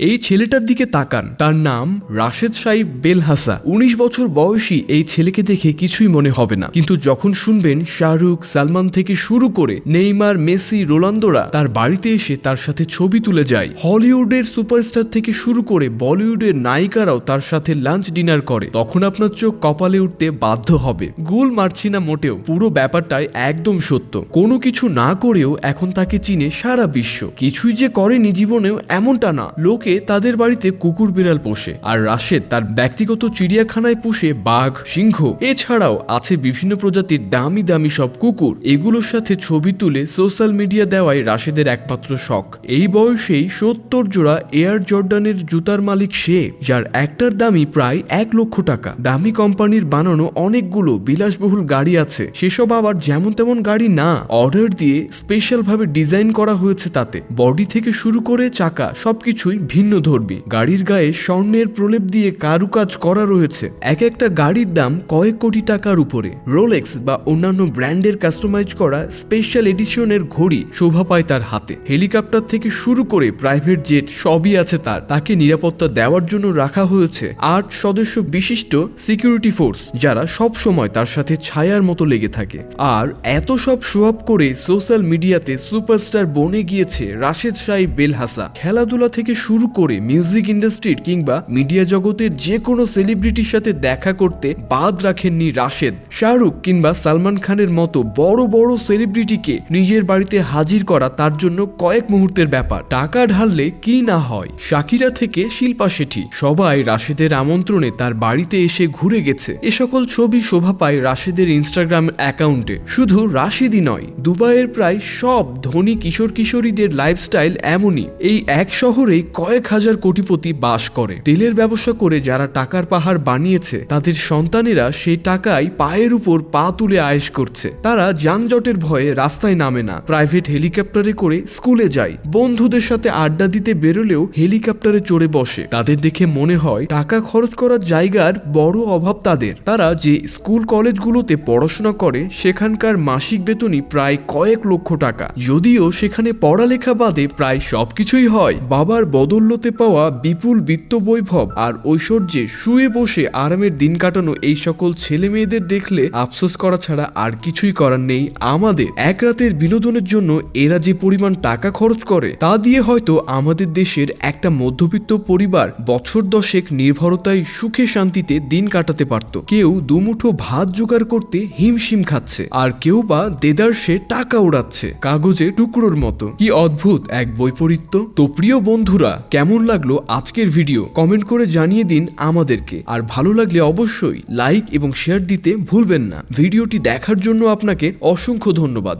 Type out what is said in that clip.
এই ছেলেটার দিকে তাকান। তার নাম রাশেদ সাইব বেলহাসা। উনিশ বছর বয়সী এই ছেলেকে দেখে কিছুই মনে হবে না। কিন্তু যখন শুনবেন শাহরুখ, সালমান থেকে শুরু করে নেইমার, মেসি, রোনালদোরা তার বাড়িতে এসে তার সাথে ছবি তুলে যায়। হলিউডের সুপারস্টার থেকে শুরু করে বলিউডের নায়িকারাও তার সাথে লাঞ্চ ডিনার করে। তখন আপনার চোখ কপালে উঠতে বাধ্য হবে। গুল মারছি না মোটেও। পুরো ব্যাপারটাই একদম সত্য। কোনো কিছু না করেও এখন তাকে চিনে সারা বিশ্ব। কিছুই যে করেনি জীবনেও এমনটা না। লোকে তাদের বাড়িতে কুকুর বিড়াল পোষে আর রাশেদ তার ব্যক্তিগত চিড়িয়াখানায় পুষে বাঘ, সিংহ, এছাড়াও আছে বিভিন্ন প্রজাতির দামি দামি সব কুকুর। এগুলোর সাথে ছবি তুলে সোশ্যাল মিডিয়া দেওয়াই রাশেদের একমাত্র শখ। এই বয়সেই সত্তর জোড়া এয়ার জর্ডানের জুতার মালিক সে, যার একটার দামই প্রায় এক লক্ষ টাকা। দামি কোম্পানির বানানো অনেকগুলো বিলাসবহুল গাড়ি আছে। সেসব আবার যেমন তেমন গাড়ি না, অর্ডার দিয়ে স্পেশাল ভাবে ডিজাইন করা হয়েছে তাতে। বডি থেকে শুরু করে চাকা সবকিছুই ভিন্ন ধর্মী। গাড়ির গায়ে স্বর্ণের প্রলেপ দিয়ে কারুকাজ করা রয়েছে। এক একটা গাড়ির দাম কয়েক কোটি টাকার উপরে। রোলেক্স বা অন্যান্য ব্র্যান্ডের কাস্টমাইজ করা স্পেশাল এডিশনের ঘড়ি শোভা পায় তার হাতে। হেলিকপ্টার থেকে শুরু করে প্রাইভেট জেট সবই আছে তার। তাকে নিরাপত্তা দেওয়ার জন্য রাখা হয়েছে আট সদস্য বিশিষ্ট সিকিউরিটি ফোর্স যারা সব সময় তার সাথে ছায়ার মতো লেগে থাকে। আর এত সব আপ করে সোশ্যাল মিডিয়াতে সুপারস্টার বনে গিয়েছে রাশেদ সাহেব বেলহাসা। খেলাধুলা থেকে শুরু করে মিউজিক ইন্ডাস্ট্রির কিংবা মিডিয়া জগতের যে কোনো সেলিব্রিটির সাথে দেখা করতে বাদ রাখেননি রাশেদ। শাহরুখ কিংবা সালমান খানের মতো বড় বড় সেলিব্রিটিকে নিজের বাড়িতে হাজির করা তার জন্য কয়েক মুহূর্তের ব্যাপার। টাকা ঢাললে কি না হয়? শাকিরা থেকে শিল্পা শেঠি। সবাই রাশেদের আমন্ত্রণে তার বাড়িতে এসে ঘুরে গেছে। এ সকল ছবি শোভা পায় রাশেদের ইনস্টাগ্রাম অ্যাকাউন্টে শুধু রাশেদই নয়, দুবাইয়ের প্রায় সব ধনী কিশোর কিশোরীদের লাইফস্টাইল এমনই। এই এক শহরেই কয়েক হাজার কোটিপতি বাস করে। তেলের ব্যবসা করে যারা টাকার পাহাড় বানিয়েছে, তাদের সন্তানেরা সেই টাকায় পায়ের উপর পা তুলে আয়েশ করছে। তারা যানজটের ভয়ে রাস্তায় নামে না। প্রাইভেট হেলিকপ্টারে করে স্কুলে যায়। বন্ধুদের সাথে আড্ডা দিতে বেরোলেও হেলিকপ্টারে চড়ে বসে। তাদের দেখে মনে হয় টাকা খরচ করার জায়গার বড় অভাব তাদের। তারা যে স্কুল কলেজগুলোতে পড়াশোনা করে, সেখানকার মাসিক বেতনই প্রায় কয়েক লক্ষ টাকা। যদিও সেখানে পড়ালেখা বাদে প্রায় সবকিছুই হয়। বাবার বদল্যতে পাওয়া বিপুল বিত্ত বৈভব আর ঐশ্বর্যে শুয়ে বসে আরামের দিন কাটানো এই সকল ছেলে মেয়েদের দেখলে আফসোস করা ছাড়া আর কিছুই করার নেই। আমাদের এক রাতের বিনোদনের জন্য এরা যে পরিমাণ টাকা খরচ করে, তা দিয়ে হয়তো আমাদের দেশের একটা মধ্যবিত্ত পরিবার বছর দশেক নির্ভরতায় সুখে শান্তিতে দিন কাটাতে পারত। কেউ দুমুঠো ভাত জোগাড় করতে হিমশিম খাচ্ছে আর কেউ বা দেদারসে টাকা উড়াচ্ছে, কাগজে টুকরোর মতো। কি অদ্ভুত এক বৈপরীত্য। তো প্রিয় বন্ধুরা কেমন লাগল আজকের ভিডিও? কমেন্ট করে জানিয়ে দিন আমাদেরকে। আর ভালো লাগলে অবশ্যই লাইক এবং শেয়ার দিতে ভুলবেন না। ভিডিওটি দেখার জন্য আপনাকে অসংখ্য ধন্যবাদ।